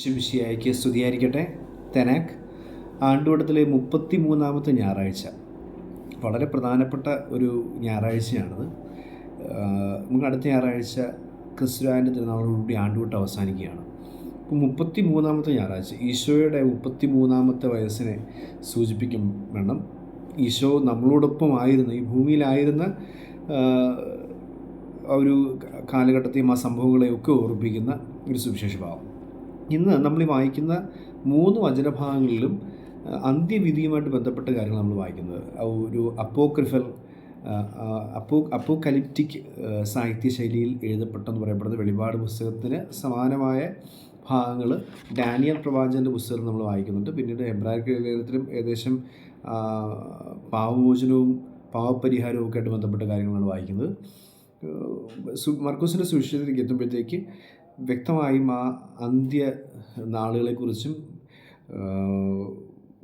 ശിംഷിയായിക്ക് സ്തുതിയായിരിക്കട്ടെ. തെനാക്ക് ആണ്ടുവട്ടത്തിലെ മുപ്പത്തി മൂന്നാമത്തെ ഞായറാഴ്ച. വളരെ പ്രധാനപ്പെട്ട ഒരു ഞായറാഴ്ചയാണത്. നമുക്ക് അടുത്ത ഞായറാഴ്ച ക്രിസ്തുരാന്റെ തിരുനാളോടുകൂടി ആണ്ടുവട്ടം അവസാനിക്കുകയാണ്. അപ്പോൾ മുപ്പത്തി മൂന്നാമത്തെ ഞായറാഴ്ച. ഈശോയുടെ മുപ്പത്തി മൂന്നാമത്തെ വയസ്സിനെ സൂചിപ്പിക്കും വേണം ഈശോ നമ്മളോടൊപ്പം ആയിരുന്ന ഈ ഭൂമിയിലായിരുന്ന ഒരു കാലഘട്ടത്തെയും ആ സംഭവങ്ങളെയൊക്കെ ഓർപ്പിക്കുന്ന ഒരു സുവിശേഷ ഭാവം ഇന്ന് നമ്മൾ ഈ വായിക്കുന്ന മൂന്ന് വചനഭാഗങ്ങളിലും അന്ത്യവിധിയുമായിട്ട് ബന്ധപ്പെട്ട കാര്യങ്ങൾ നമ്മൾ വായിക്കുന്നത്. ഒരു അപ്പോക്രിഫൽ അപ്പോ അപ്പോകലിപ്റ്റിക് സാഹിത്യ ശൈലിയിൽ എഴുതപ്പെട്ടെന്ന് പറയപ്പെടുന്ന വെളിപാട് പുസ്തകത്തിന് സമാനമായ ഭാഗങ്ങൾ ഡാനിയൽ പ്രവാചകന്റെ പുസ്തകം നമ്മൾ വായിക്കുന്നുണ്ട്. പിന്നീട് എബ്രാഹിം ലേഖനത്തിലും ഏകദേശം പാവമോചനവും പാവപരിഹാരവും ഒക്കെ ആയിട്ട് ബന്ധപ്പെട്ട കാര്യങ്ങളാണ് വായിക്കുന്നത്. മർക്കോസിന്റെ സുവിശേഷത്തിലേക്ക് എത്തുമ്പോഴത്തേക്ക് വ്യക്തമായും ആ അന്ത്യ നാളുകളെക്കുറിച്ചും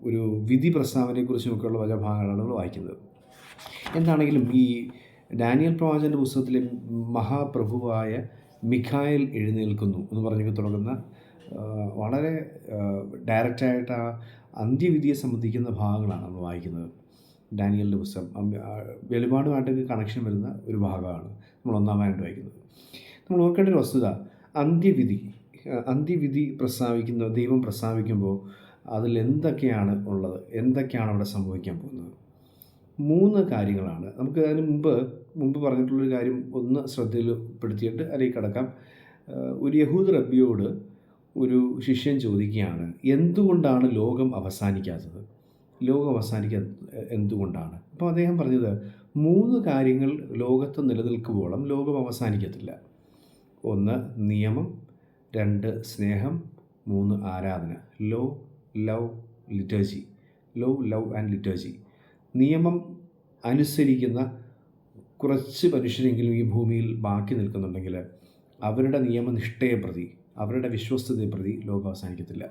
ഒരു വിധി പ്രസ്താവനയെക്കുറിച്ചും ഒക്കെയുള്ള പല ഭാഗങ്ങളാണ് നമ്മൾ വായിക്കുന്നത്. എന്താണെങ്കിലും ഈ ഡാനിയൽ പ്രവാചന്റെ പുസ്തകത്തിലെ മഹാപ്രഭുവായ മിഖായൽ എഴുന്നേൽക്കുന്നു എന്ന് പറഞ്ഞു തുടങ്ങുന്ന വളരെ ഡയറക്റ്റായിട്ട് ആ അന്ത്യവിധിയെ സംബന്ധിക്കുന്ന ഭാഗങ്ങളാണ് നമ്മൾ വായിക്കുന്നത്. ഡാനിയലിന്റെ പുസ്തകം വെളിപാടുമായിട്ടൊക്കെ കണക്ഷൻ വരുന്ന ഒരു ഭാഗമാണ് നമ്മൾ ഒന്നാമതായിട്ട് വായിക്കുന്നത്. നമ്മൾ ഓർക്കേണ്ട ഒരു വസ്തുത അന്ത്യവിധി അന്ത്യവിധി പ്രസ്താവിക്കുന്ന ദൈവം പ്രസ്താവിക്കുമ്പോൾ അതിൽ എന്തൊക്കെയാണ് ഉള്ളത്? എന്തൊക്കെയാണ് അവിടെ സംഭവിക്കാൻ പോകുന്നത്? മൂന്ന് കാര്യങ്ങളാണ്. നമുക്ക് അതിന് മുമ്പ് മുമ്പ് പറഞ്ഞിട്ടുള്ളൊരു കാര്യം ഒന്ന് ശ്രദ്ധയിൽപ്പെടുത്തിയിട്ട് അതിലേക്ക് കടക്കാം. ഒരു യഹൂദ് റബ്ബിയോട് ഒരു ശിഷ്യൻ ചോദിക്കുകയാണ് എന്തുകൊണ്ടാണ് ലോകം അവസാനിക്കാത്തത്? ലോകം അവസാനിക്കാൻ എന്തുകൊണ്ടാണ്? അപ്പോൾ അദ്ദേഹം പറഞ്ഞത് മൂന്ന് കാര്യങ്ങൾ ലോകത്ത് നിലനിൽക്കുമ്പോളം ലോകം അവസാനിക്കത്തില്ല. ഒന്ന് നിയമം. രണ്ട് സ്നേഹം. മൂന്ന് ആരാധന. Law love liturgy law love and liturgy നിയമം അനുസരിക്കുന്ന കുറച്ച് മനുഷ്യരെങ്കിലും ഈ ഭൂമിയിൽ ബാക്കി നിൽക്കുന്നുണ്ടെങ്കിൽ അവരുടെ നിയമനിഷ്ഠയെ പ്രതി അവരുടെ വിശ്വസ്തതയെ പ്രതി ലോകം അവസാനിക്കത്തില്ല.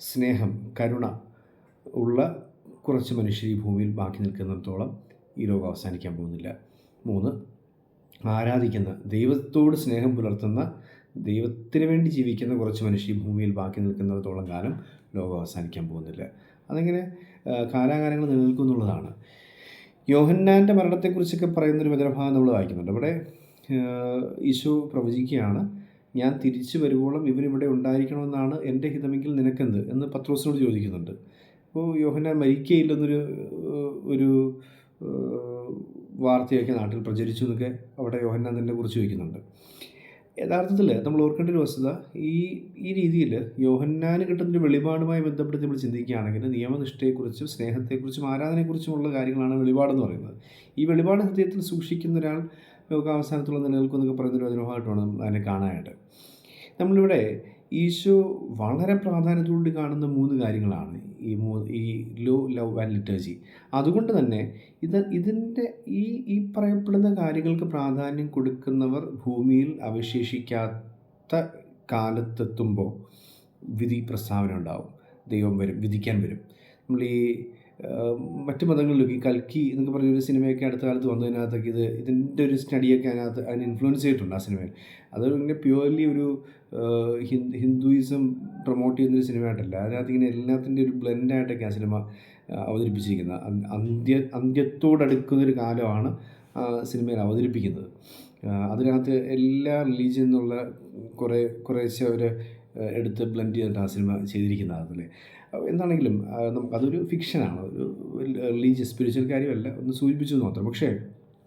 സ്നേഹം കരുണ ഉള്ള കുറച്ച് മനുഷ്യർ ഈ ഭൂമിയിൽ ബാക്കി നിൽക്കുന്നിടത്തോളം ഈ ലോകം അവസാനിക്കാൻ പോകുന്നില്ല. മൂന്ന് ആരാധിക്കുന്ന ദൈവത്തോട് സ്നേഹം പുലർത്തുന്ന ദൈവത്തിന് വേണ്ടി ജീവിക്കുന്ന കുറച്ച് മനുഷ്യ ഭൂമിയിൽ ബാക്കി നിൽക്കുന്നിടത്തോളം കാലം ലോകം അവസാനിക്കാൻ പോകുന്നില്ല. അതങ്ങനെ കാലാകാലങ്ങൾ നിലനിൽക്കും എന്നുള്ളതാണ്. യോഹന്നാന്റെ മരണത്തെക്കുറിച്ചൊക്കെ പറയുന്നൊരു വചനഭാഗം നമ്മൾ വായിക്കുന്നുണ്ട്. അവിടെ ഈശോ പ്രവചിക്കുകയാണ് ഞാൻ തിരിച്ചു വരുവോളം ഇവരിവിടെ ഉണ്ടായിരിക്കണമെന്നാണ് എന്റെ ഹിതമെങ്കിൽ നിനക്കെന്ത്? എന്ന് പത്രോസിനോട് ചോദിക്കുന്നുണ്ട്. അപ്പോൾ യോഹന്നാൻ മരിക്കയില്ലെന്നൊരു ഒരു വാർത്തയൊക്കെ നാട്ടിൽ പ്രചരിച്ചു എന്നൊക്കെ അവിടെ യോഹന്നാൻ തന്നെ കുറിച്ച് വയ്ക്കുന്നുണ്ട് യഥാർത്ഥത്തിൽ നമ്മൾ ഓർക്കേണ്ട ഒരു വസ്തുത ഈ ഈ രീതിയിൽ യോഹന്നാന് കിട്ടുന്നൊരു വെളിപാടുമായി ബന്ധപ്പെടുത്തി നമ്മൾ ചിന്തിക്കുകയാണെങ്കിൽ നിയമനിഷ്ഠയെക്കുറിച്ചും സ്നേഹത്തെക്കുറിച്ചും ആരാധനയെക്കുറിച്ചുമുള്ള കാര്യങ്ങളാണ് വെളിപാടെന്ന് പറയുന്നത്. ഈ വെളിപാട് ഹൃദയത്തിൽ സൂക്ഷിക്കുന്ന ഒരാൾ ലോകാവസാനത്തുള്ള നിലനിൽക്കും എന്നൊക്കെ പറയുന്നൊരു നമ്മൾ അതിനെ കാണാനായിട്ട്. നമ്മളിവിടെ ഈശോ വളരെ പ്രാധാന്യത്തോടുകൂടി കാണുന്ന മൂന്ന് കാര്യങ്ങളാണ് ഈ മൂ ഈ ലോ ലവ് ആൻഡ് ലിറ്റേജി അതുകൊണ്ട് തന്നെ ഇത് ഇതിന്റെ ഈ ഈ പറയപ്പെടുന്ന കാര്യങ്ങൾക്ക് പ്രാധാന്യം കൊടുക്കുന്നവർ ഭൂമിയിൽ അവശേഷിക്കാത്ത കാലത്തെത്തുമ്പോൾ വിധി പ്രസ്താവന ഉണ്ടാവും. ദൈവം വരും വിധിക്കാൻ വരും. നമ്മൾ ഈ മറ്റ് മതങ്ങളിലൊക്കെ കൽക്കി എന്നൊക്കെ പറഞ്ഞൊരു സിനിമയൊക്കെ അടുത്ത കാലത്ത് വന്നതിനകത്തൊക്കെ ഇത് ഇതിന്റെ ഒരു സ്റ്റഡിയൊക്കെ അതിനകത്ത് അതിന് ഇൻഫ്ലുവൻസ് ചെയ്തിട്ടുണ്ട് ആ സിനിമയിൽ. അത് ഇങ്ങനെ പ്യുവർലി ഒരു ഹിന്ദു ഹിന്ദുയിസം പ്രൊമോട്ട് ചെയ്യുന്നൊരു സിനിമയായിട്ടല്ല. അതിനകത്ത് ഇങ്ങനെ എല്ലാത്തിന്റെ ഒരു ബ്ലെൻഡായിട്ടൊക്കെ ആ സിനിമ അവതരിപ്പിച്ചിരിക്കുന്നത് അന്- അന്ത്യ അന്ത്യത്തോടടുക്കുന്നൊരു കാലമാണ് ആ സിനിമയിൽ അവതരിപ്പിക്കുന്നത്. അതിനകത്ത് എല്ലാ റിലീജിയൻ എന്നുള്ള കുറേ കുറേശ്ശെ അവർ എടുത്ത് ബ്ലെൻഡ് ചെയ്തിട്ട് ആ സിനിമ ചെയ്തിരിക്കുന്നത് അതിൽ എന്താണെങ്കിലും നമുക്കതൊരു ഫിക്ഷനാണ് ഒരു റിലീജിയസ് സ്പിരിച്വൽ കാര്യമല്ല. ഒന്ന് സൂചിപ്പിച്ചു എന്ന് മാത്രം. പക്ഷേ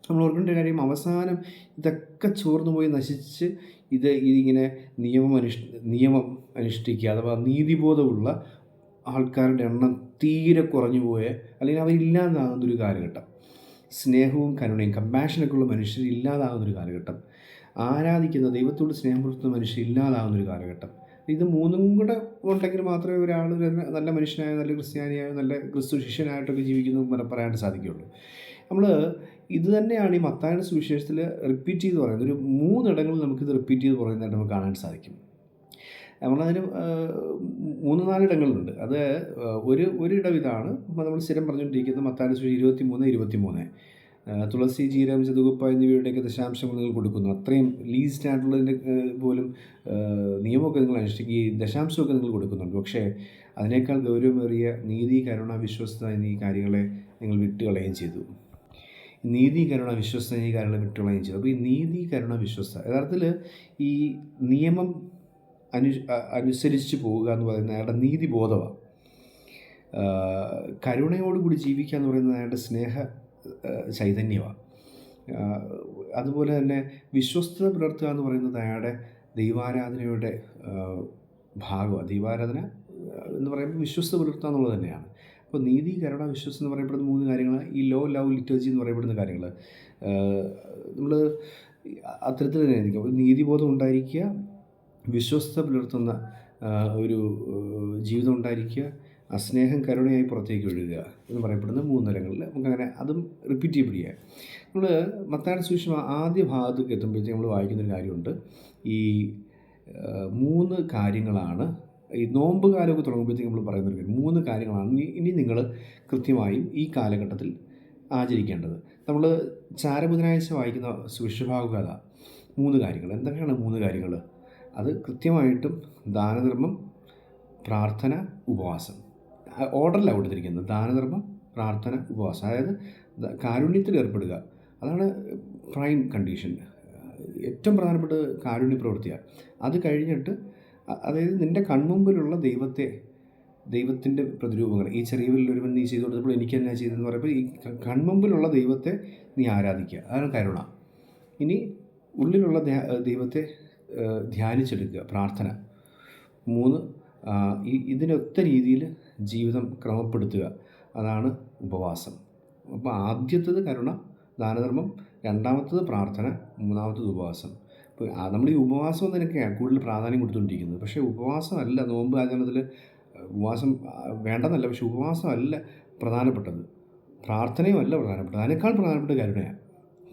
നമ്മൾ ഓർക്കേണ്ട കാര്യം അവസാനം ഇതൊക്കെ ചോർന്നു പോയി നശിച്ച് ഇത് ഇതിങ്ങനെ നിയമം അനുഷ് നിയമം അനുഷ്ഠിക്കുക അഥവാ നീതിബോധമുള്ള ആൾക്കാരുടെ എണ്ണം തീരെ കുറഞ്ഞു പോയ അല്ലെങ്കിൽ അവരില്ലാതാകുന്നൊരു കാലഘട്ടം. സ്നേഹവും കരുണയും കമ്പാഷനൊക്കെ ഉള്ള മനുഷ്യർ ഇല്ലാതാകുന്നൊരു കാലഘട്ടം. ആരാധിക്കുന്ന ദൈവത്തോട് സ്നേഹം പുലർത്തുന്ന മനുഷ്യർ ഇല്ലാതാകുന്നൊരു കാലഘട്ടം. ഇത് മൂന്നും കൂടെ ഉണ്ടെങ്കിൽ മാത്രമേ ഒരാൾ നല്ല മനുഷ്യനായ നല്ല ക്രിസ്ത്യാനിയായ നല്ല ക്രിസ്തു ശിഷ്യനായിട്ടൊക്കെ ജീവിക്കുന്നു പറയാനായിട്ട് സാധിക്കുകയുള്ളൂ. നമ്മൾ ഇത് തന്നെയാണ് ഈ മത്തായുടെ സുവിശേഷത്തിൽ റിപ്പീറ്റ് ചെയ്ത് പറയുന്നത്. ഒരു മൂന്നിടങ്ങളിൽ നമുക്കിത് റിപ്പീറ്റ് ചെയ്ത് പറയുന്നതായിട്ട് നമുക്ക് കാണാൻ സാധിക്കും. നമ്മളതിന് മൂന്ന് നാലിടങ്ങളുണ്ട്. അത് ഒരു ഒരിടം ഇതാണ്. നമ്മൾ സ്ഥിരം പറഞ്ഞുകൊണ്ടിരിക്കുന്നത് മത്താന സുവിശേഷം ഇരുപത്തി മൂന്ന് ഇരുപത്തി മൂന്ന് തുളസി ജീരം ചതുകുപ്പ എന്നിവയുടെയൊക്കെ ദശാംശങ്ങൾ നിങ്ങൾ കൊടുക്കുന്നു. അത്രയും ലീസ്റ്റ് ആയിട്ടുള്ളതിന്റെ പോലും നിയമമൊക്കെ നിങ്ങൾ അനുഷ്ഠിക്കുകയും ദശാംശമൊക്കെ നിങ്ങൾ കൊടുക്കുന്നുണ്ട്. പക്ഷേ അതിനേക്കാൾ ഗൗരവമേറിയ നീതി കരുണ വിശ്വസ്ത എന്നീ കാര്യങ്ങളെ നിങ്ങൾ വിട്ടുകളയുകയും ചെയ്തു. നീതി കരുണ വിശ്വസ്ത എന്നീ കാര്യങ്ങളെ വിട്ടുകളയുകയും ചെയ്തു. അപ്പോൾ ഈ നീതി കരുണ വിശ്വസ്ത യഥാർത്ഥത്തിൽ ഈ നിയമം അനു അനുസരിച്ച് പോവുക എന്ന് പറയുന്നത് അയാളുടെ നീതിബോധമാണ് കരുണയോടുകൂടി ജീവിക്കുക എന്ന് പറയുന്നത് അയാളുടെ സ്നേഹ ചൈതന്യമാണ് അതുപോലെ തന്നെ വിശ്വസ്തത പുലർത്തുക എന്ന് പറയുന്നത് അയാളുടെ ദൈവാരാധനയുടെ ഭാഗമാണ് ദൈവാരാധന എന്ന് പറയുമ്പോൾ വിശ്വസ്ത പുലർത്തുക എന്നുള്ളത് തന്നെയാണ്. അപ്പോൾ നീതി കരുണ വിശ്വസം എന്ന് പറയപ്പെടുന്ന മൂന്ന് കാര്യങ്ങൾ ഈ ലോ ലവ് ലിറ്റേജി എന്ന് പറയപ്പെടുന്ന കാര്യങ്ങൾ നമ്മൾ അത്തരത്തിൽ തന്നെ ആയിരിക്കും. നീതിബോധം ഉണ്ടായിരിക്കുക വിശ്വസ്ത പുലർത്തുന്ന ഒരു ജീവിതം ഉണ്ടായിരിക്കുക ആ സ്നേഹം കരുണയായി പുറത്തേക്ക് ഒഴുകുക എന്ന് പറയപ്പെടുന്ന മൂന്ന് തലങ്ങളിൽ നമുക്കങ്ങനെ അതും റിപ്പീറ്റ് ചെയ്യപ്പെടുക നമ്മൾ മത്താട് സുവിശേഷം ആദ്യ ഭാഗത്തേക്ക് എത്തുമ്പോഴത്തേക്ക് നമ്മൾ വായിക്കുന്നൊരു കാര്യമുണ്ട്. ഈ മൂന്ന് കാര്യങ്ങളാണ്. ഈ നോമ്പ് കാലമൊക്കെ തുടങ്ങുമ്പോഴത്തേക്ക് നമ്മൾ പറയുന്നൊരു കാര്യം. മൂന്ന് കാര്യങ്ങളാണ് ഇനി നിങ്ങൾ കൃത്യമായും ഈ കാലഘട്ടത്തിൽ ആചരിക്കേണ്ടത്. നമ്മൾ ചാരബുധനാഴ്ച വായിക്കുന്ന സുവിശഭാഗ മൂന്ന് കാര്യങ്ങൾ. എന്തൊക്കെയാണ് മൂന്ന് കാര്യങ്ങൾ അത് കൃത്യമായിട്ടും ദാനധർമ്മം പ്രാർത്ഥന ഉപവാസം. ഓർഡറിലാണ് കൊടുത്തിരിക്കുന്നത്. ദാനധർമ്മം പ്രാർത്ഥന ഉപവാസം. അതായത് കാരുണ്യത്തിൽ ഏർപ്പെടുക. അതാണ് പ്രൈം കണ്ടീഷൻ ഏറ്റവും പ്രധാനപ്പെട്ട കാരുണ്യ പ്രവൃത്തിയാണ് അത് കഴിഞ്ഞിട്ട് അതായത് നിന്റെ കൺമുമ്പിലുള്ള ദൈവത്തെ ദൈവത്തിന്റെ പ്രതിരൂപങ്ങൾ. ഈ ചെറിയ വലിയൊരുവൻ നീ ചെയ്തു കൊടുത്തപ്പോൾ എനിക്ക് എന്നാ ചെയ്തതെന്ന് പറയുമ്പോൾ ഈ കൺമുമ്പിലുള്ള ദൈവത്തെ നീ ആരാധിക്കുക. അതാണ് കരുണ. ഇനി ഉള്ളിലുള്ള ദൈവത്തെ ധ്യാനിച്ചെടുക്കുക. പ്രാർത്ഥന. മൂന്ന് ഈ ഇതിനൊത്ത രീതിയിൽ ജീവിതം ക്രമപ്പെടുത്തുക. അതാണ് ഉപവാസം. അപ്പോൾ ആദ്യത്തേത് കരുണ ദാനധർമ്മം രണ്ടാമത്തത് പ്രാർത്ഥന മൂന്നാമത്തത് ഉപവാസം. ഇപ്പോൾ നമ്മൾ ഈ ഉപവാസം എന്നതിനൊക്കെയാണ് കൂടുതൽ പ്രാധാന്യം കൊടുത്തുകൊണ്ടിരിക്കുന്നത്. പക്ഷേ ഉപവാസമല്ല നോമ്പ് ആചരണത്തിൽ ഉപവാസം വേണ്ടെന്നല്ല പക്ഷേ ഉപവാസമല്ല പ്രധാനപ്പെട്ടത്. പ്രാർത്ഥനയും അല്ല പ്രധാനപ്പെട്ടത്. അതിനേക്കാൾ പ്രധാനപ്പെട്ട കരുണയാണ്.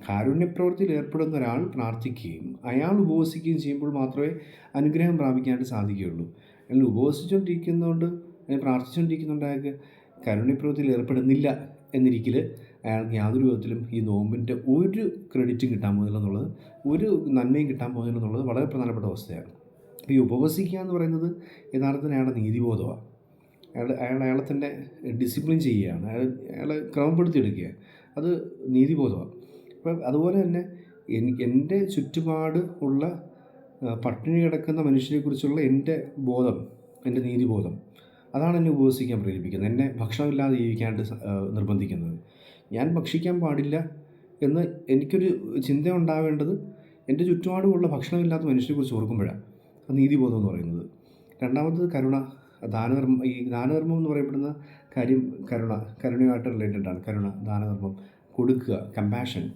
കാരുണ്യപ്രവൃത്തിയിൽ ഏർപ്പെടുന്ന ഒരാൾ പ്രാർത്ഥിക്കുകയും അയാൾ ഉപവസിക്കുകയും ചെയ്യുമ്പോൾ മാത്രമേ അനുഗ്രഹം പ്രാപിക്കാനായിട്ട് സാധിക്കുകയുള്ളൂ. എന്നാൽ ഉപവസിച്ചുകൊണ്ടിരിക്കുന്നതുകൊണ്ട് അല്ലെങ്കിൽ പ്രാർത്ഥിച്ചുകൊണ്ടിരിക്കുന്നുണ്ട് അയാൾക്ക് കരുണിപ്രവൃത്തിയിൽ ഏർപ്പെടുന്നില്ല എന്നിരിക്കൽ അയാൾക്ക് യാതൊരു വിധത്തിലും ഈ നോമ്പിന്റെ ഒരു ക്രെഡിറ്റും കിട്ടാൻ പോകുന്നില്ല എന്നുള്ളത് ഒരു നന്മയും കിട്ടാൻ പോകുന്നില്ല എന്നുള്ളത് വളരെ പ്രധാനപ്പെട്ട അവസ്ഥയാണ്. ഈ ഉപവസിക്കുക എന്ന് പറയുന്നത് യഥാർത്ഥത്തിൽ അയാളുടെ നീതിബോധമാണ്. അയാൾ അയാൾ അയാളെ തന്നെ ഡിസിപ്ലിൻ ചെയ്യുകയാണ്. അയാൾ അയാളെ ക്രമപ്പെടുത്തിയെടുക്കുക അത് നീതിബോധമാണ്. അപ്പം അതുപോലെ തന്നെ എൻ- എന്റെ ചുറ്റുപാട് ഉള്ള പട്ടിണി കിടക്കുന്ന മനുഷ്യനെക്കുറിച്ചുള്ള എന്റെ ബോധം എന്റെ നീതിബോധം അതാണ് എന്നെ ഉപവസിക്കാൻ പ്രേരിപ്പിക്കുന്നത്. എന്നെ ഭക്ഷണമില്ലാതെ ജീവിക്കാനായിട്ട് നിർബന്ധിക്കുന്നത്. ഞാൻ ഭക്ഷിക്കാൻ പാടില്ല എന്ന് എനിക്കൊരു ചിന്ത ഉണ്ടാവേണ്ടത് എന്റെ ചുറ്റുപാടുമുള്ള ഭക്ഷണമില്ലാത്ത മനുഷ്യനെക്കുറിച്ച് ഓർക്കുമ്പോഴാണ്. നീതിബോധം എന്ന് പറയുന്നത്. രണ്ടാമത്തത് കരുണ. ദാനധർമ്മം. ഈ ദാനധർമ്മം എന്ന് പറയപ്പെടുന്ന കാര്യം കരുണ കരുണയുമായിട്ട് റിലേറ്റഡാണ് കരുണ ദാനധർമ്മം കൊടുക്കുക compassion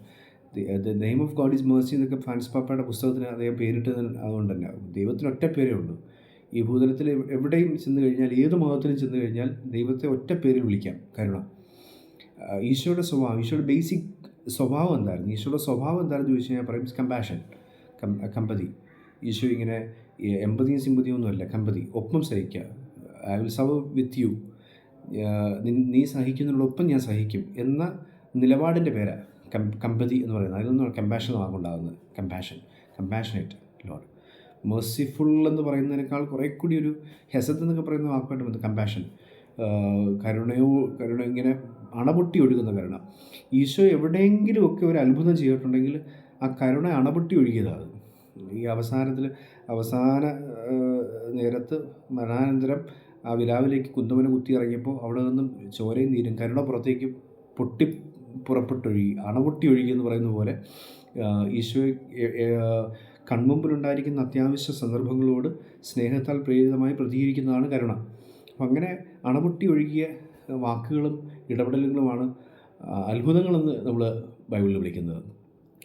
the name of God is mercy എന്നൊക്കെ ഫ്രാൻസ് പാപ്പയുടെ പുസ്തകത്തിന് അദ്ദേഹം പേരിട്ടത് അതുകൊണ്ട് തന്നെ. ദൈവത്തിന് ഒറ്റ പേരേ ഉള്ളൂ. ഈ ഭൂതലത്തിൽ എവ്- എവിടെയും ചെന്ന് കഴിഞ്ഞാൽ ഏത് മതത്തിലും ചെന്ന് കഴിഞ്ഞാൽ ദൈവത്തെ ഒറ്റ പേരിൽ വിളിക്കാം. കരുണ ഈശോയുടെ സ്വഭാവം ഈശോയുടെ ബേസിക് സ്വഭാവം എന്തായിരുന്നു? ഈശോയുടെ സ്വഭാവം എന്താണെന്ന് ചോദിച്ചു കഴിഞ്ഞാൽ പറയും കമ്പാഷൻ കമ്പതി. ഈശോ ഇങ്ങനെ എമ്പതിയും സിമ്പതിയും ഒന്നുമല്ല കമ്പതി ഒപ്പം സഹിക്കുക ഐ വിൽ സവ് വിത്ത് യു. നീ സഹിക്കുന്നതിനോടൊപ്പം ഞാൻ സഹിക്കും. എന്ന നിലപാടിന്റെ പേരാ. കം കമ്പതി എന്ന് പറയുന്നത് അതിൽ നിന്നാണ് കമ്പാഷൻ വാക്കുണ്ടാകുന്നത് കമ്പാഷൻ കമ്പാഷനേറ്റ് ലോഡ് മെർസിഫുൾ എന്ന് പറയുന്നതിനേക്കാൾ കുറേ കൂടി ഒരു ഹെസത്ത് എന്നൊക്കെ പറയുന്ന വാക്കുമായിട്ട് ബന്ധം. കമ്പാഷൻ കരുണയോ കരുണ ഇങ്ങനെ അണപൊട്ടി ഒഴുകുന്ന കരുണ. ഈശോ എവിടെയെങ്കിലുമൊക്കെ ഒരു അത്ഭുതം ചെയ്തിട്ടുണ്ടെങ്കിൽ ആ കരുണ അണപൊട്ടി ഒഴുകിയതാണ് ഈ അവസാനത്തിൽ അവസാന നേരത്ത് മരണാനന്തരം ആ വിലാവിലേക്ക് കുന്തമന കുത്തി ഇറങ്ങിയപ്പോൾ അവിടെ നിന്നും ചോരയും നീരും കരുണ പുറത്തേക്ക് പൊട്ടി പുറപ്പെട്ടൊഴുകി അണപൊട്ടി ഒഴുകി എന്ന് പറയുന്ന പോലെ ഈശോ കൺമുമ്പിലുണ്ടായിരിക്കുന്ന അത്യാവശ്യ സന്ദർഭങ്ങളോട് സ്നേഹത്താൽ പ്രേരിതമായി പ്രതികരിക്കുന്നതാണ് കരുണ. അപ്പം അങ്ങനെ അണപൊട്ടി ഒഴുകിയ വാക്കുകളും ഇടപെടലുകളുമാണ് അത്ഭുതങ്ങളെന്ന് നമ്മൾ ബൈബിളിൽ വിളിക്കുന്നത്.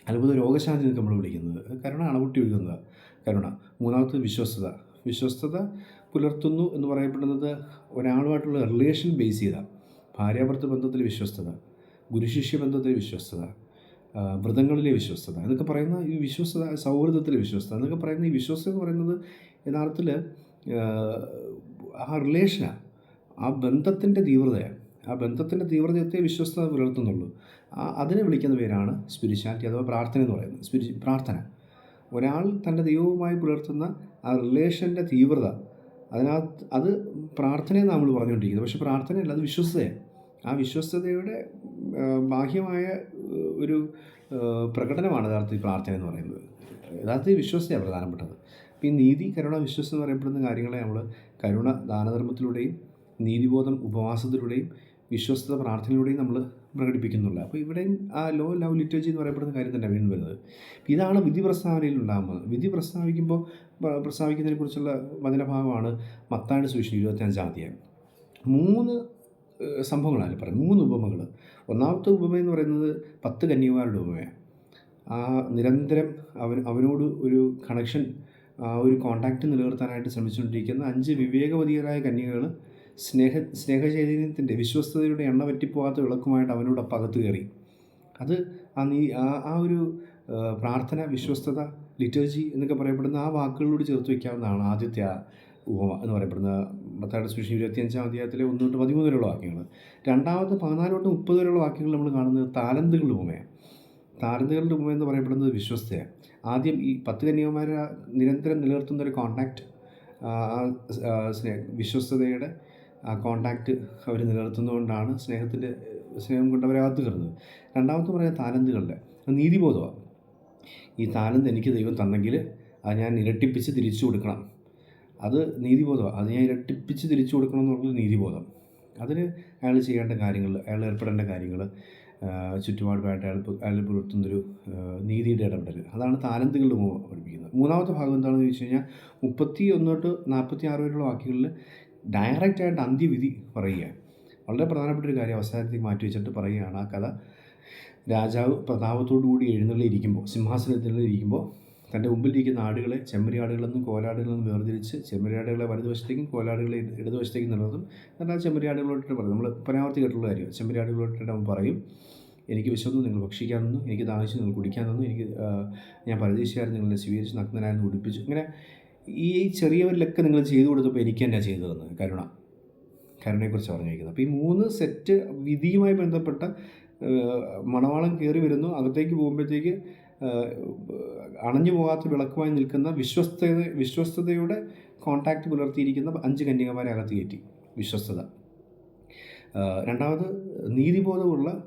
അത്ഭുത രോഗശാന്തി എന്ന് നമ്മൾ വിളിക്കുന്നത്. കരുണ അണപൊട്ടി ഒഴുകുന്നത് കരുണ. മൂന്നാമത്തത് വിശ്വസ്തത. വിശ്വസ്തത പുലർത്തുന്നു എന്ന് പറയപ്പെടുന്നത് ഒരാളുമായിട്ടുള്ള റിലേഷൻ ബേസ് ചെയ്താൽ ഭാര്യാഭർത്തൃ ബന്ധത്തിൽ വിശ്വസ്തത. ഗുരുശിഷ്യ ബന്ധത്തിലെ വിശ്വസ്തത വ്രതങ്ങളിലെ വിശ്വസ്തത എന്നൊക്കെ പറയുന്ന ഈ വിശ്വസ്തത സൗഹൃദത്തിലെ വിശ്വസ്തത എന്നൊക്കെ പറയുന്ന ഈ വിശ്വസ്തത എന്ന് പറയുന്നത് യഥാർത്ഥത്തിൽ ആ റിലേഷനാണ് ആ ബന്ധത്തിന്റെ തീവ്രതയാണ്. ആ ബന്ധത്തിന്റെ തീവ്രതയത്തെ വിശ്വസ്തത പുലർത്തുന്നുള്ളൂ. ആ അതിനെ വിളിക്കുന്ന പേരാണ് സ്പിരിച്വാലിറ്റി അഥവാ പ്രാർത്ഥന എന്ന് പറയുന്നത്. സ്പിരി പ്രാർത്ഥന. ഒരാൾ തന്റെ ദൈവവുമായി പുലർത്തുന്ന ആ റിലേഷന്റെ തീവ്രത അതിനകത്ത് അത് പ്രാർത്ഥനയെന്ന് നമ്മൾ പറഞ്ഞുകൊണ്ടിരിക്കുന്നത്. പക്ഷേ പ്രാർത്ഥനയല്ല അത് വിശ്വസ്തയാണ് ആ വിശ്വസ്തതയുടെ ബാഹ്യമായ ഒരു പ്രകടനമാണ് യഥാർത്ഥത്തിൽ പ്രാർത്ഥന എന്ന് പറയുന്നത്. യഥാർത്ഥത്തിൽ വിശ്വസ്തയാണ് പ്രധാനപ്പെട്ടത്. ഈ നീതി കരുണ വിശ്വസ്ത എന്ന് പറയപ്പെടുന്ന കാര്യങ്ങളെ നമ്മൾ കരുണ ദാനധർമ്മത്തിലൂടെയും നീതിബോധം ഉപവാസത്തിലൂടെയും വിശ്വസ്ത പ്രാർത്ഥനയിലൂടെയും നമ്മൾ പ്രകടിപ്പിക്കുന്നുള്ളൂ അപ്പോൾ ഇവിടെയും ആ ലോ ലവ് ലിറ്റേജി എന്ന് പറയപ്പെടുന്ന കാര്യം തന്നെ വീണ്ടും വരുന്നത്. ഇതാണ് വിധി പ്രസ്താവനയിൽ ഉണ്ടാകുന്നത്. വിധി പ്രസ്താവിക്കുമ്പോൾ പ്ര- പ്രസ്താവിക്കുന്നതിനെക്കുറിച്ചുള്ള വചനഭാഗമാണ് മത്തായുടെ സുവിശേഷം ഇരുപത്തിയഞ്ചാം അധ്യായം. മൂന്ന് സംഭവങ്ങളാണ് പറയുന്നത്. മൂന്ന് ഉപമകൾ ഒന്നാമത്തെ ഉപമ എന്ന് പറയുന്നത് പത്ത് കന്യകുമാരുടെ ഉപമയാണ്. ആ നിരന്തരം അവൻ അവനോട് ഒരു കണക്ഷൻ ഒരു കോണ്ടാക്റ്റ് നിലനിർത്താനായിട്ട് ശ്രമിച്ചുകൊണ്ടിരിക്കുന്ന അഞ്ച് വിവേകവതിയരായ കന്യകകൾ സ്നേഹ സ്നേഹചൈതന്യത്തിന്റെ വിശ്വസ്തയുടെ എണ്ണ പറ്റിപ്പോകാത്ത വിളക്കുമായിട്ട് അവനോട് അപ്പകത്ത് കയറി. അത് ആ നീ ആ ഒരു പ്രാർത്ഥന വിശ്വസ്തത ലിറ്റേജി എന്നൊക്കെ പറയപ്പെടുന്ന ആ വാക്കുകളോട് ചേർത്ത് വയ്ക്കാവുന്നതാണ് ആദ്യത്തെ ആ ഉപമ എന്ന് പറയപ്പെടുന്ന മത്തായുടെ സുഷി ഇരുപത്തിയഞ്ചാം അധ്യായത്തിലെ ഒന്ന് തൊട്ട് പതിമൂന്ന് വരെയുള്ള വാക്യങ്ങൾ. രണ്ടാമത് പതിനാല് തൊട്ട് മുപ്പത് വരെയുള്ള വാക്യങ്ങൾ നമ്മൾ കാണുന്നത് താലന്തുകളുടെ ഉപമയാണ്. താരതകളുടെ ഉപമ എന്ന് പറയപ്പെടുന്നത് വിശ്വസ്തയാണ്. ആദ്യം ഈ പത്ത് കന്യകമാരെ നിരന്തരം നിലനിർത്തുന്ന ഒരു കോണ്ടാക്റ്റ് വിശ്വസ്തതയുടെ കോണ്ടാക്റ്റ് അവർ നിലനിർത്തുന്നതുകൊണ്ടാണ് സ്നേഹത്തിന്റെ സ്നേഹം കൊണ്ട് അവരെ അകത്ത് കയറുന്നത്. രണ്ടാമത്തെ പറയുക താലന്തുകളുടെ നീതിബോധമാണ്. ഈ താലന്ത് എനിക്ക് ദൈവം തന്നെങ്കിൽ അത് ഞാൻ ഇരട്ടിപ്പിച്ച് തിരിച്ചു കൊടുക്കണം. അത് നീതിബോധം അത് ഞാൻ ഇരട്ടിപ്പിച്ച് തിരിച്ചു കൊടുക്കണം എന്നുള്ളത് നീതിബോധം. അതിന് അയാൾ ചെയ്യേണ്ട കാര്യങ്ങൾ അയാൾ ഏർപ്പെടേണ്ട കാര്യങ്ങൾ ചുറ്റുപാടുമായിട്ട് അയാൾ അയാൾ പുലർത്തുന്നൊരു നീതിയുടെ ഇടപെടൽ. അതാണ് താലന്തുകളുടെ പഠിപ്പിക്കുന്നത്. മൂന്നാമത്തെ ഭാഗം എന്താണെന്ന് ചോദിച്ചു കഴിഞ്ഞാൽ മുപ്പത്തി ഒന്ന് തൊട്ട് നാൽപ്പത്തി ആറ് വരെയുള്ള വാക്യങ്ങളിൽ ഡയറക്റ്റായിട്ട് അന്ത്യവിധി പറയുക വളരെ പ്രധാനപ്പെട്ട ഒരു കാര്യം അവസാനത്തേക്ക് മാറ്റി വെച്ചിട്ട് പറയുകയാണ് ആ കഥ. രാജാവ് പ്രതാപത്തോടു കൂടി എഴുന്നള്ളിയിരിക്കുമ്പോൾ സിംഹാസനത്തിൽ ഇരിക്കുമ്പോൾ തന്റെ മുമ്പിലിരിക്കുന്ന ആടുകളെ ചെമ്മരിയാടുകളെന്നും കോലാടുകളെന്നും വേർതിരിച്ച് ചെമ്മരിയാടുകളെ വലതുവശത്തേക്കും കോലാടുകളെ ഇട- ഇടതുവശത്തേക്കും നിർത്തും എന്നാൽ ആ ചെമ്മരിയാടുകളോട്ട് പറയും. നമ്മൾ പരാമർത്തി കേട്ടുള്ള കാര്യം. ചെമ്മരിയാടുകളോട്ട് നമ്മൾ പറയും എനിക്ക് വിശന്നു നിങ്ങൾ ഭക്ഷിക്കാൻ തന്നു എനിക്ക് ദാഹിച്ചു നിങ്ങൾ കുടിക്കാൻ തന്നു എനിക്ക് ഞാൻ പരദേശിയായിരുന്നു നിങ്ങളെ സ്വീകരിച്ച് നഗ്നനായിരുന്നു ഉടുപ്പിച്ചു ഇങ്ങനെ ഈ ചെറിയവരിലൊക്കെ നിങ്ങൾ ചെയ്തു കൊടുത്തപ്പോൾ എനിക്ക് തന്നെ ചെയ്തു തന്നത് കരുണ. കരുണയെക്കുറിച്ച് പറഞ്ഞിരിക്കുന്നത്. അപ്പോൾ ഈ മൂന്ന് സെറ്റ് വിധിയുമായി ബന്ധപ്പെട്ട മണവാളം കയറി വരുന്നു. അകത്തേക്ക് പോകുമ്പോഴത്തേക്ക് അണഞ്ഞു പോകാത്ത വിളക്കുമായി നിൽക്കുന്ന വിശ്വസ്ത വിശ്വസ്തതയുടെ കോണ്ടാക്റ്റ് പുലർത്തിയിരിക്കുന്ന അഞ്ച് കന്യകമാരെ അകത്ത് കയറ്റി. വിശ്വസ്തത. രണ്ടാമത് നീതിബോധമുള്ള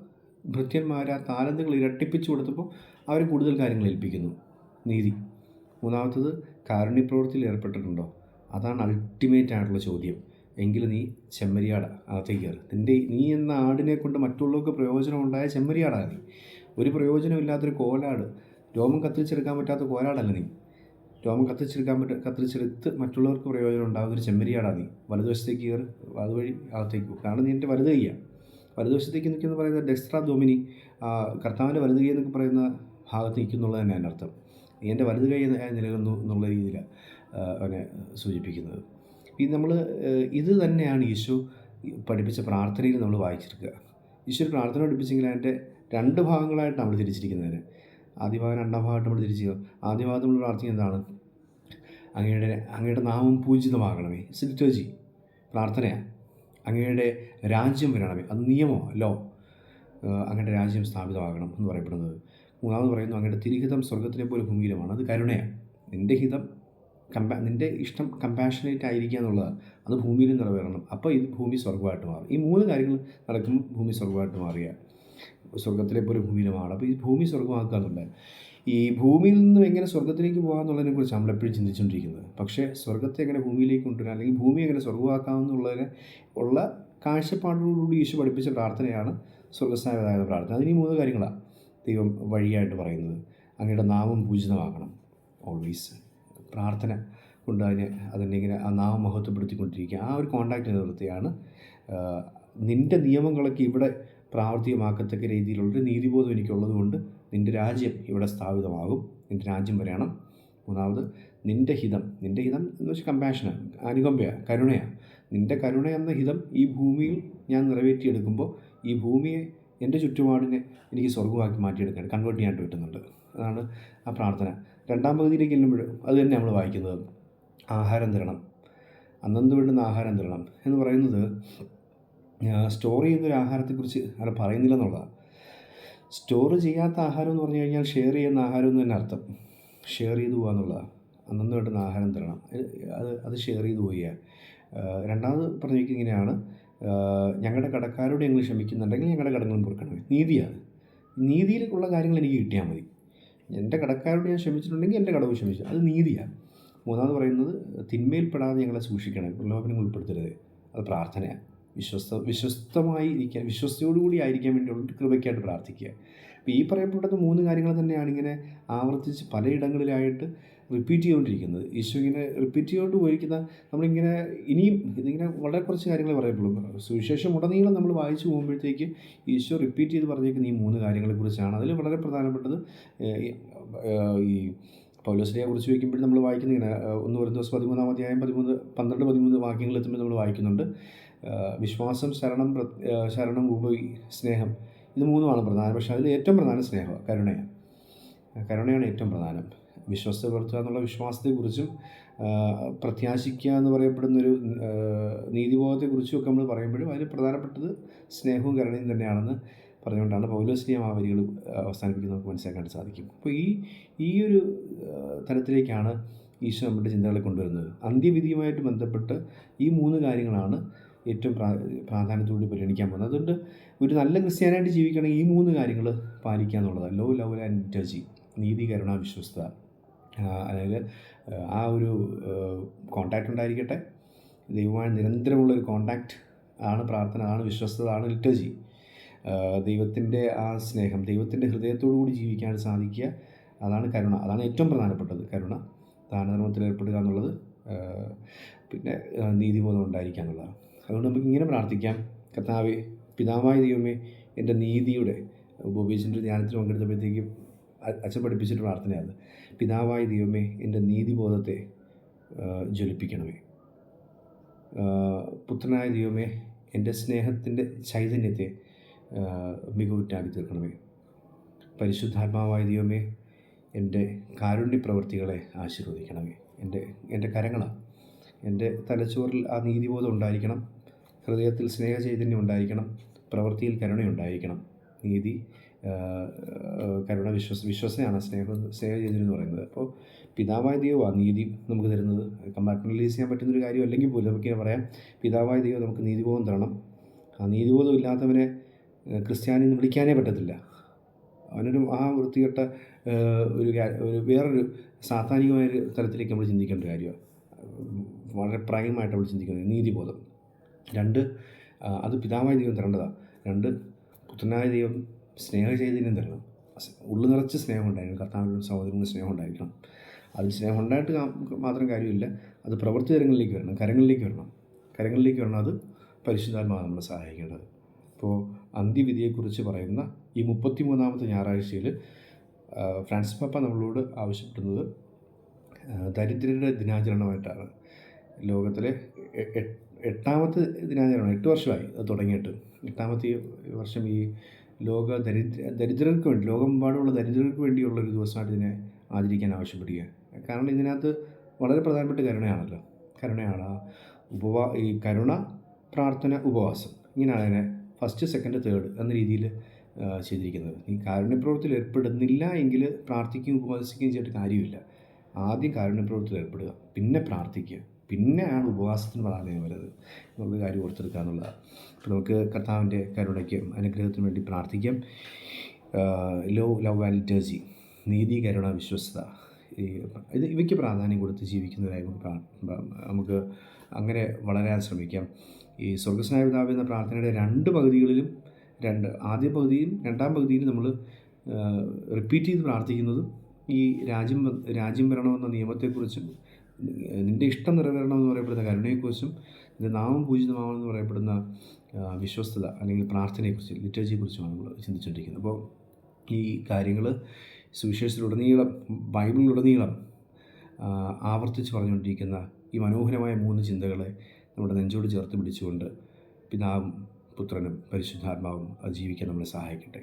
ഭൃത്യന്മാരെ ആ താലന്തുകൾ ഇരട്ടിപ്പിച്ചു കൊടുത്തപ്പോൾ അവർ കൂടുതൽ കാര്യങ്ങൾ ഏൽപ്പിക്കുന്നു. നീതി. മൂന്നാമത്തത് കാരുണ്യപ്രവൃത്തിയിൽ ഏർപ്പെട്ടിട്ടുണ്ടോ? അതാണ് അൾട്ടിമേറ്റ് ആയിട്ടുള്ള ചോദ്യം. എങ്കിൽ നീ ചെമ്മരിയാട് അകത്തേക്ക് കയറി. നിന്റെ നീ എന്ന ആടിനെ കൊണ്ട് മറ്റുള്ളവർക്ക് പ്രയോജനം ഉണ്ടായ ചെമ്മരിയാടാ നീ. ഒരു പ്രയോജനമില്ലാത്തൊരു കോലാട്. രോമം കത്തിച്ചെടുക്കാൻ പറ്റാത്ത കോലാടല്ല നീ. രോമം കത്തിച്ചെടുക്കാൻ പറ്റ കത്തിച്ചെടുത്ത് മറ്റുള്ളവർക്ക് പ്രയോജനം ഉണ്ടാകുന്ന ഒരു ചെമ്മരിയാടാ നീ. വലതുവശത്തേക്ക് കയറി. അതുവഴി അകത്തേക്ക് കാരണം നീ എന്റെ വലത് കൈയാണ് വലതുവശത്തേക്ക് നിൽക്കുന്ന പറയുന്ന ഡെക്സ്ട്രാ ഡോമിനി കർത്താവിന്റെ വലത് കൈ എന്നൊക്കെ പറയുന്ന ഭാഗത്ത് നിൽക്കുന്നുള്ളത് തന്നെ എന്റെ അർത്ഥം. എന്റെ വലത് കൈ ആയി നിലനിന്നു എന്നുള്ള രീതിയിലാണ് അവനെ സൂചിപ്പിക്കുന്നത്. ഈ നമ്മൾ ഇത് തന്നെയാണ് ഈശോ പഠിപ്പിച്ച പ്രാർത്ഥനയിൽ നമ്മൾ വായിച്ചെടുക്കുക ഈശോ പ്രാർത്ഥന പഠിപ്പിച്ചെങ്കിൽ അതിന്റെ രണ്ട് ഭാഗങ്ങളായിട്ട് നമ്മൾ തിരിച്ചിരിക്കുന്നതിന് ആദ്യ ഭാഗം രണ്ടാം ഭാഗമായിട്ട് നമ്മൾ തിരിച്ചു ആദ്യ ഭാഗത്ത് നമ്മൾ പ്രാർത്ഥിക്കുന്നത് എന്താണ്? അങ്ങയുടെ അങ്ങയുടെ നാമം പൂജിതമാകണമേ. സിലിറ്റോജി പ്രാർത്ഥനയാണ് അങ്ങയുടെ രാജ്യം വരണമേ. അത് നിയമോ ലോ അങ്ങയുടെ രാജ്യം സ്ഥാപിതമാകണം എന്ന് പറയപ്പെടുന്നത്. മൂന്നാമത് പറയുന്നു അങ്ങയുടെ തിരിഹിതം സ്വർഗത്തിലെ പോലെ ഭൂമിയിലുമാണ്. അത് കരുണയാണ് നിന്റെ ഹിതം കമ്പാ നിന്റെ ഇഷ്ടം കമ്പാഷനേറ്റ് ആയിരിക്കുക എന്നുള്ളതാണ്. അത് ഭൂമിയിലും നിറവേറണം. അപ്പോൾ ഇത് ഭൂമി സ്വർഗമായിട്ട് മാറും. ഈ മൂന്ന് കാര്യങ്ങൾ നടക്കുമ്പോൾ ഭൂമി സ്വർഗമായിട്ട് മാറുക സ്വർഗത്തിലെ പോലെ ഭൂമിയിലുമാണ്. അപ്പോൾ ഈ ഭൂമി സ്വർഗമാക്കുക എന്നുള്ളത് ഈ ഭൂമിയിൽ നിന്നും എങ്ങനെ സ്വർഗത്തിലേക്ക് പോകാമെന്നുള്ളതിനെ കുറിച്ച് നമ്മൾ എപ്പോഴും ചിന്തിച്ചുകൊണ്ടിരിക്കുന്നത് പക്ഷേ സ്വർഗത്തെ എങ്ങനെ ഭൂമിയിലേക്ക് കൊണ്ടുവരാം അല്ലെങ്കിൽ ഭൂമി എങ്ങനെ സ്വർഗമാക്കാമെന്നുള്ളതിനെ ഉള്ള കാഴ്ചപ്പാടോടുകൂടി ഈശോ പഠിപ്പിച്ച പ്രാർത്ഥനയാണ് സ്വർഗസ്ഥാനതായ പ്രാർത്ഥന. അതിന് ഈ മൂന്ന് കാര്യങ്ങളാണ് ദൈവം വഴിയായിട്ട് പറയുന്നത്. അങ്ങയുടെ നാമം പൂജിതമാക്കണം ഓൾവേസ് പ്രാർത്ഥന കൊണ്ട് അതിനെ അതിനെ ഇങ്ങനെ ആ നാമം മഹത്വപ്പെടുത്തിക്കൊണ്ടിരിക്കുക. ആ ഒരു കോണ്ടാക്റ്റ് നിലനിർത്തിയാണ് നിന്റെ നിയമങ്ങളൊക്കെ ഇവിടെ പ്രാവർത്തികമാക്കത്തക്ക രീതിയിലുള്ളൊരു നീതിബോധം എനിക്കുള്ളത് കൊണ്ട് നിന്റെ രാജ്യം ഇവിടെ സ്ഥാപിതമാകും. നിന്റെ രാജ്യം വരണം മൂന്നാമത് നിന്റെ ഹിതം. നിന്റെ ഹിതം എന്ന് വെച്ചാൽ കമ്പാഷനാണ് അനുകമ്പയാണ്. കരുണയാണ്. നിന്റെ കരുണ എന്ന ഹിതം ഈ ഭൂമിയിൽ ഞാൻ നിറവേറ്റിയെടുക്കുമ്പോൾ ഈ ഭൂമിയെ എന്റെ ചുറ്റുപാടിനെ എനിക്ക് സ്വർഗമാക്കി മാറ്റിയെടുക്കാൻ കൺവേർട്ട് ചെയ്യാൻ പറ്റുന്നുണ്ട്. അതാണ് ആ പ്രാർത്ഥന. രണ്ടാം പകുതിയിലേക്ക് ചെല്ലുമ്പോൾ അത് തന്നെ നമ്മൾ വായിക്കുന്നത് ആഹാരം തരണം. അന്നന്ന് വേണ്ടുന്ന ആഹാരം തരണം എന്ന് പറയുന്നത് സ്റ്റോർ ചെയ്യുന്നൊരു ആഹാരത്തെക്കുറിച്ച് അവിടെ പറയുന്നില്ല എന്നുള്ളതാണ് സ്റ്റോർ ചെയ്യാത്ത ആഹാരം എന്ന് പറഞ്ഞു കഴിഞ്ഞാൽ ഷെയർ ചെയ്യുന്ന ആഹാരം എന്ന് തന്നെ അർത്ഥം. ഷെയർ ചെയ്തു പോകുക എന്നുള്ളതാണ് അന്നു വേണ്ടുന്ന ആഹാരം തരണം. അത് അത് ഷെയർ ചെയ്തു പോവുക. രണ്ടാമത് പറഞ്ഞിരിക്കുന്നത് ഇങ്ങനെയാണ്. ഞങ്ങളുടെ കടക്കാരോട് ഞങ്ങൾ ക്ഷമിക്കുന്നുണ്ടെങ്കിൽ ഞങ്ങളുടെ കടങ്ങളും പൊറുക്കണമേ നീതിയാണ്. നീതിയിലുള്ള കാര്യങ്ങൾ എനിക്ക് കിട്ടിയാൽ മതി. എന്റെ കടക്കാരോട് ഞാൻ ക്ഷമിച്ചിട്ടുണ്ടെങ്കിൽ എന്റെ കടവ് ക്ഷമിച്ചു. അത് നീതിയാണ്. മൂന്നാമത് പറയുന്നത് തിന്മയിൽപ്പെടാതെ ഞങ്ങളെ സൂക്ഷിക്കണം. പ്രലോഭനങ്ങൾ ഉൾപ്പെടുത്തരുത്. അത് പ്രാർത്ഥനയാണ്. വിശ്വസ്ത വിശ്വസ്തമായി ഇരിക്കാൻ വിശ്വസ്തയോടുകൂടി ആയിരിക്കാൻ വേണ്ടിയുള്ള കൃപയ്ക്കായിട്ട് പ്രാർത്ഥിക്കുക. അപ്പോൾ ഈ പറയപ്പെട്ടത് മൂന്ന് കാര്യങ്ങൾ തന്നെയാണ് ഇങ്ങനെ ആവർത്തിച്ച് പലയിടങ്ങളിലായിട്ട് റിപ്പീറ്റ് ചെയ്തുകൊണ്ടിരിക്കുന്നത്. ഈശോ ഇങ്ങനെ റിപ്പീറ്റ് ചെയ്തുകൊണ്ട് പോയിരിക്കുന്ന നമ്മളിങ്ങനെ ഇനിയും ഇതിങ്ങനെ വളരെ കുറച്ച് കാര്യങ്ങളെ പറയത്തുള്ളൂ സുവിശേഷം ഉടനീളം നമ്മൾ വായിച്ചു പോകുമ്പോഴത്തേക്ക് ഈശോ റിപ്പീറ്റ് ചെയ്ത് പറഞ്ഞേക്കുന്ന ഈ മൂന്ന് കാര്യങ്ങളെക്കുറിച്ചാണ് അതിൽ വളരെ പ്രധാനപ്പെട്ടത് ഈ പൗലോസിനെ കുറിച്ച് വയ്ക്കുമ്പോഴും നമ്മൾ വായിക്കുന്ന ഇങ്ങനെ ഒന്ന് ഒരു ദിവസം പതിമൂന്നാം അധ്യായം പതിമൂന്ന് പന്ത്രണ്ട് പതിമൂന്ന് വാക്യങ്ങൾ എത്തുമ്പോൾ നമ്മൾ വായിക്കുന്നുണ്ട്. വിശ്വാസം ശരണം ശരണം ഉപയോഗി സ്നേഹം ഇത് മൂന്നുമാണ് പ്രധാനം. പക്ഷേ അതിൽ ഏറ്റവും പ്രധാനം സ്നേഹം കരുണയാണ്. കരുണയാണ് ഏറ്റവും പ്രധാനം. വിശ്വസ്ത പുലർത്തുക എന്നുള്ള വിശ്വാസത്തെക്കുറിച്ചും പ്രത്യാശിക്കുക എന്ന് പറയപ്പെടുന്നൊരു നീതിബോധത്തെക്കുറിച്ചും ഒക്കെ നമ്മൾ പറയുമ്പോഴും അതിൽ പ്രധാനപ്പെട്ടത് സ്നേഹവും കരുണയും തന്നെയാണെന്ന് പറഞ്ഞുകൊണ്ടാണ് പൗലോസ്ലിയം ആ വരികൾ അവസാനിപ്പിക്കുന്നത് നമുക്ക് മനസ്സിലാക്കാൻ സാധിക്കും. അപ്പോൾ ഈ ഈ ഒരു തരത്തിലേക്കാണ് ഈശോ നമ്മുടെ ചിന്തകളെ കൊണ്ടുവരുന്നത്. അന്ത്യവിധിയുമായിട്ട് ബന്ധപ്പെട്ട് ഈ മൂന്ന് കാര്യങ്ങളാണ് ഏറ്റവും പ്രാ പ്രാധാന്യത്തോടെ പരിഗണിക്കാൻ പോകുന്നത്. അതുകൊണ്ട് ഒരു നല്ല ക്രിസ്ത്യാനായിട്ട് ജീവിക്കണമെങ്കിൽ ഈ മൂന്ന് കാര്യങ്ങൾ പാലിക്കുക എന്നുള്ളതാണ്. ലോ ലവ് ആൻഡ് ടജി നീതി കരുണ വിശ്വസ്ത അതായത് ആ ഒരു കോണ്ടാക്റ്റ് ഉണ്ടായിരിക്കട്ടെ. ദൈവമായി നിരന്തരമുള്ളൊരു കോണ്ടാക്റ്റ് ആണ് പ്രാർത്ഥന ആണ് വിശ്വസ്തത ആണ് ലിറ്റജി ദൈവത്തിന്റെ ആ സ്നേഹം ദൈവത്തിന്റെ ഹൃദയത്തോടു കൂടി ജീവിക്കാൻ സാധിക്കുക അതാണ് കരുണ. അതാണ് ഏറ്റവും പ്രധാനപ്പെട്ടത്. കരുണ ദാനധർമ്മത്തിൽ ഏർപ്പെടുക എന്നുള്ളത് പിന്നെ നീതിബോധം ഉണ്ടായിരിക്കുക എന്നുള്ളതാണ്. അതുകൊണ്ട് നമുക്ക് ഇങ്ങനെ പ്രാർത്ഥിക്കാം. കർത്താവെ പിതാവായ ദൈവമേ എന്റെ നീതിയുടെ ഉപയോഗിച്ചിട്ട് ധ്യാനത്തിൽ പങ്കെടുത്തപ്പോഴത്തേക്കും അച്ഛൻ പഠിപ്പിച്ചിട്ട് പ്രാർത്ഥനയാണ്. പിതാവായ ദൈവമേ എന്റെ നീതിബോധത്തെ ജ്വലിപ്പിക്കണമേ. പുത്രനായ ദൈവമേ എന്റെ സ്നേഹത്തിന്റെ ചൈതന്യത്തെ മികവുറ്റാക്കി തീർക്കണമേ. പരിശുദ്ധാത്മാവായ ദൈവമേ എന്റെ കാരുണ്യ പ്രവൃത്തികളെ ആശീർവദിക്കണമേ. എന്റെ എന്റെ കരങ്ങളാണ് എന്റെ തലച്ചോറിൽ ആ നീതിബോധം ഉണ്ടായിരിക്കണം. ഹൃദയത്തിൽ സ്നേഹചൈതന്യം ഉണ്ടായിരിക്കണം പ്രവൃത്തിയിൽ കരുണയുണ്ടായിരിക്കണം. നീതി കരുണ വിശ്വസ വിശ്വസനയാണ് സ്നേഹ സ്നേഹചൈതന്യം എന്ന് പറയുന്നത്. അപ്പോൾ പിതാവായ ദൈവമാണ് നീതി നമുക്ക് തരുന്നത്. കമ്പാർട്ട്മെന്റലൈസ് ചെയ്യാൻ പറ്റുന്നൊരു കാര്യം അല്ലെങ്കിൽ പോലും നമുക്കിങ്ങനെ പറയാം. പിതാവായ ദൈവം നമുക്ക് നീതിബോധം തരണം. ആ നീതിബോധം ഇല്ലാത്തവനെ ക്രിസ്ത്യാനി എന്ന് വിളിക്കാനേ പറ്റത്തില്ല. അവനൊരു ആ വൃത്തികെട്ട ഒരു ഒരു വേറൊരു സാത്താനികമായ ഒരു തലത്തിലേക്ക് നമ്മൾ ചിന്തിക്കേണ്ട കാര്യമാണ്. വളരെ പ്രൈമായിട്ട് നമ്മൾ ചിന്തിക്കുന്നത് നീതിബോധം. അത് പിതാവായ ദൈവം തരേണ്ടതാണ് രണ്ട് പുത്രനായ ദൈവം സ്നേഹചൈതന്യം തരണം. ഉള്ളു നിറച്ച് സ്നേഹം ഉണ്ടായിരിക്കണം. കർത്താവിനും സഹോദരനും സ്നേഹം ഉണ്ടായിരിക്കണം. അതിൽ സ്നേഹം ഉണ്ടായിട്ട് മാത്രം കാര്യമില്ല. അത് പ്രവൃത്തി തരങ്ങളിലേക്ക് വരണം. കരങ്ങളിലേക്ക് വരണം. കരങ്ങളിലേക്ക് വരണം. അത് പരിശുദ്ധാത്മാവ് നമ്മളെ സഹായിക്കേണ്ടത്. അപ്പോൾ അന്ത്യവിധിയെക്കുറിച്ച് പറയുന്ന ഈ മുപ്പത്തി മൂന്നാമത്തെ ഞായറാഴ്ചയിൽ ഫ്രാൻസിസ് പാപ്പ നമ്മളോട് ആവശ്യപ്പെടുന്നത് ദരിദ്രരുടെ ദിനാചരണമായിട്ടാണ്. ലോകത്തിലെ എട്ടാമത്തെ ദിനാചരണം എട്ട് വർഷമായി അത് തുടങ്ങിയിട്ട്. എട്ടാമത്തെ വർഷം ഈ ലോക ദരിദ്ര ദരിദ്രർക്ക് വേണ്ടി ലോകമെമ്പാടുമുള്ള ദരിദ്രർക്ക് വേണ്ടിയുള്ള ഒരു ദിവസമായിട്ട് ഇതിനെ ആചരിക്കാൻ ആവശ്യപ്പെടുക കാരണം ഇതിനകത്ത് വളരെ പ്രധാനപ്പെട്ട കരുണയാണല്ലോ. കരുണയാണ് ആ ഉപവാ ഈ കരുണ പ്രാർത്ഥന ഉപവാസം. ഇങ്ങനെയാണ് അതിനെ ഫസ്റ്റ് സെക്കൻഡ് തേർഡ് എന്ന രീതിയിൽ ചെയ്തിരിക്കുന്നത്. ഈ കാരുണ്യപ്രവൃത്തിയിൽ ഏർപ്പെടുന്നില്ല എങ്കിൽ പ്രാർത്ഥിക്കുകയും ഉപവസിക്കുകയും ചെയ്തിട്ട് കാര്യമില്ല. ആദ്യം കാരുണ്യപ്രവൃത്തിയിൽ ഏർപ്പെടുക പിന്നെ പ്രാർത്ഥിക്കുക. പിന്നെയാണ് ഉപവാസത്തിന് പ്രാധാന്യം വരുന്നത്. നമുക്ക് കാര്യം ഓർത്തെടുക്കുക എന്നുള്ളതാണ് അപ്പോൾ നമുക്ക് കർത്താവിന്റെ കരുണയ്ക്കും അനുഗ്രഹത്തിനും വേണ്ടി പ്രാർത്ഥിക്കാം. ലോ ലവ് ആൻഡ് നീതി കരുണ വിശ്വസ്ത ഇത് ഇവയ്ക്ക് പ്രാധാന്യം കൊടുത്ത് ജീവിക്കുന്നതായി നമുക്ക് അങ്ങനെ വളരാൻ ശ്രമിക്കാം. ഈ സ്വർഗസ്നായ പിതാവ് എന്ന പ്രാർത്ഥനയുടെ രണ്ട് പകുതികളിലും രണ്ട് ആദ്യ പകുതിയും രണ്ടാം പകുതിയിലും നമ്മൾ റിപ്പീറ്റ് ചെയ്ത് പ്രാർത്ഥിക്കുന്നതും ഈ രാജ്യം രാജ്യം വരണമെന്ന നിയമത്തെക്കുറിച്ചും നിന്റെ ഇഷ്ടം നിറവേറണമെന്ന് പറയപ്പെടുന്ന കരുണയെക്കുറിച്ചും നിന്റെ നാമം പൂജിതമാവണമെന്ന് പറയപ്പെടുന്ന വിശ്വസ്തത അല്ലെങ്കിൽ പ്രാർത്ഥനയെക്കുറിച്ച് ലിറ്റേജിയെക്കുറിച്ചുമാണ് നമ്മൾ ചിന്തിച്ചുകൊണ്ടിരിക്കുന്നത്. അപ്പോൾ ഈ കാര്യങ്ങൾ സുവിശേഷത്തിലുടനീളം ബൈബിളിലുടനീളം ആവർത്തിച്ച് പറഞ്ഞുകൊണ്ടിരിക്കുന്ന ഈ മനോഹരമായ മൂന്ന് ചിന്തകളെ നമ്മുടെ നെഞ്ചോട് ചേർത്ത് പിടിച്ചുകൊണ്ട് പിതാവും പുത്രനും പരിശുദ്ധാത്മാവും അത് ജീവിക്കാൻ നമ്മളെ സഹായിക്കട്ടെ.